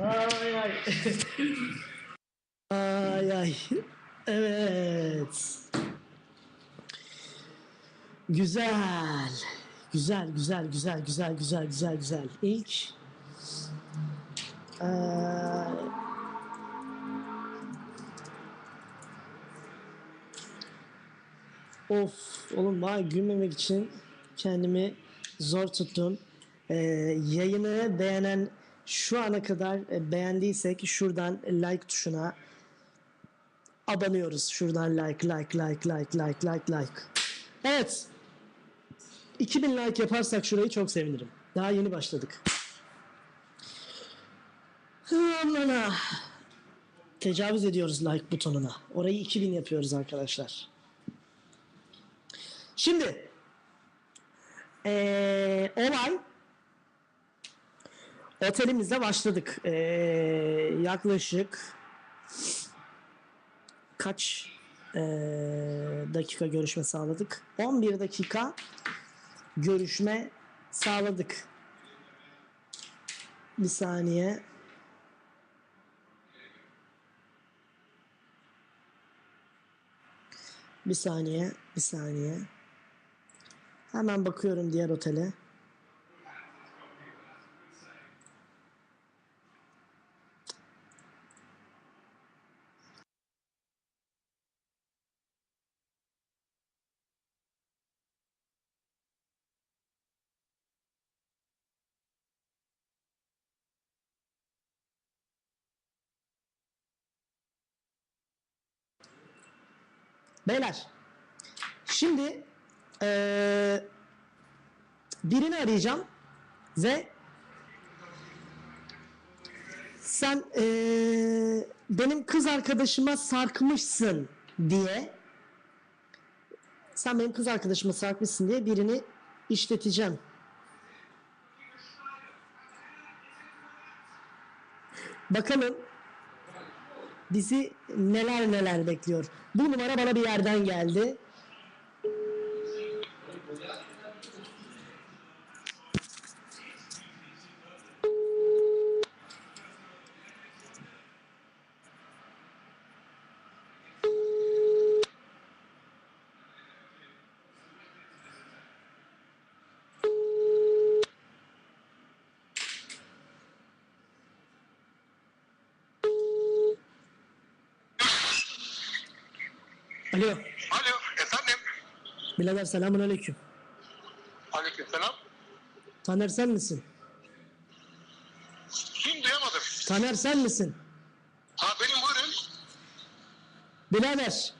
Ay ay. ay ay. Evet. Güzel. Güzel, güzel, güzel, güzel, güzel, güzel, güzel. İlk eee, Of oğlum bana gülmemek için kendimi zor tuttum. Ee, yayını beğenen şu ana kadar e, beğendiysek şuradan like tuşuna abanıyoruz. Şuradan like like like like like like like. Evet. 2000 like yaparsak şurayı çok sevinirim. Daha yeni başladık. Allah'ına. Tecavüz ediyoruz like butonuna. Orayı 2000 yapıyoruz arkadaşlar. Şimdi eee, olay otelimizde başladık. Eee, yaklaşık kaç eee, dakika görüşme sağladık? 11 dakika görüşme sağladık. Bir saniye. Bir saniye, bir saniye. Hemen bakıyorum diğer otele. Beyler, şimdi eee, birini arayacağım ve sen eee, benim kız arkadaşıma sarkmışsın diye sen benim kız arkadaşıma sarkmışsın diye birini işleteceğim. Bakalım bizi neler neler bekliyor. Bu numara bana bir yerden geldi. Alo. Alo, efendim. Birader selamun aleyküm. Aleykümselam. Taner sen misin? Kim duyamadım. Taner sen misin? Ha benim buyurun. Birader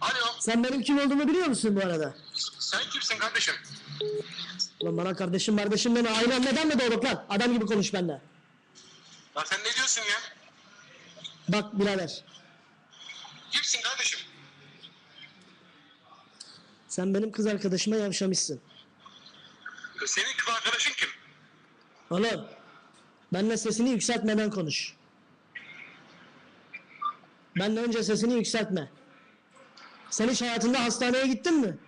Alo, sen benim kim olduğumu biliyor musun bu arada? sen kimsin kardeşim? Lan bana kardeşim kardeşim deme aynı anneden mi doğduk lan? Adam gibi konuş benimle. Ya sen ne diyorsun ya? Bak birader Kimsin kardeşim? Sen benim kız arkadaşıma yavşamışsın. Senin kız arkadaşın kim? Oğlum benimle sesini yükseltmeden konuş. Benle önce sesini yükseltme. Sen hiç hayatında hastaneye gittin mi?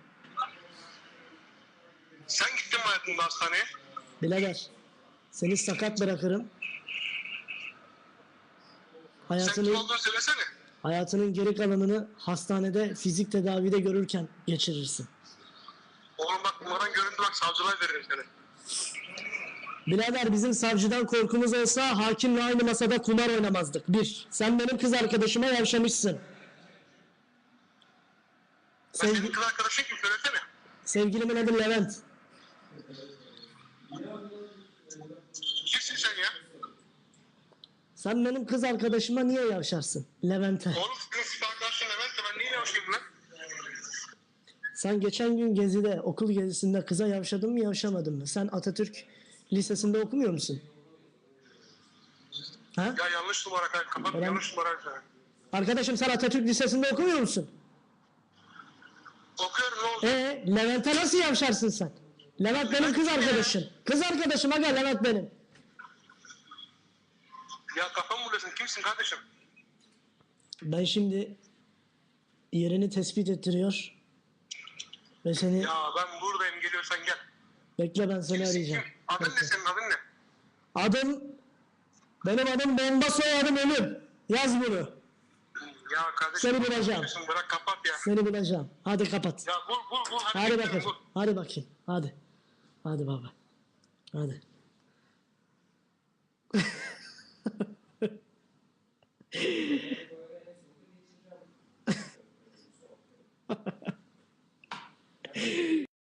Sen gittin mi hayatında hastaneye? Birader seni sakat bırakırım. Sen kim Hayatını, olduğunu söylesene. Hayatının geri kalanını hastanede fizik tedavide görürken geçirirsin. Oğlum bak numaran göründü bak savcılığa veririm seni. Birader bizim savcıdan korkumuz olsa hakimle aynı masada kumar oynamazdık. Bir, sen benim kız arkadaşıma yavşamışsın. Ben Sevgi, senin kız arkadaşın kim söylesene. sevgilimin adı Levent. Kimsin sen ya? Sen benim kız arkadaşıma niye yavşarsın? Levent'e. Oğlum kız arkadaşın Levent'le ben niye yavşayayım lan? Sen geçen gün gezide, okul gezisinde kıza yavşadın mı yavşamadın mı? Sen Atatürk Lisesi'nde okumuyor musun? Ha? Ya yanlış numara. Kapat Ben- yanlış numara. Arkadaşım sen Atatürk Lisesi'nde okumuyor musun? Okuyorum ne oldu? Ee, Levent'e nasıl yavşarsın sen? Levent benim kız arkadaşım. Kız arkadaşım aga Levent benim. Ya kafamı buluyorsun. Kimsin kardeşim? Ben şimdi yerini tespit ettiriyor ve seni Ya ben buradayım geliyorsan gel. bekle ben seni Kimsin arayacağım. kim? Adın ne Bekle. senin adın ne? Adım benim adım bomba soyadım ölüm. Yaz bunu. Ya kardeşim. Seni bulacağım. Bırak kapat ya. Seni bulacağım. Hadi kapat. Ya bul bul bul. Hadi, Hadi bakayım. bul. Hadi bakayım. Hadi. Hadi baba. Hadi.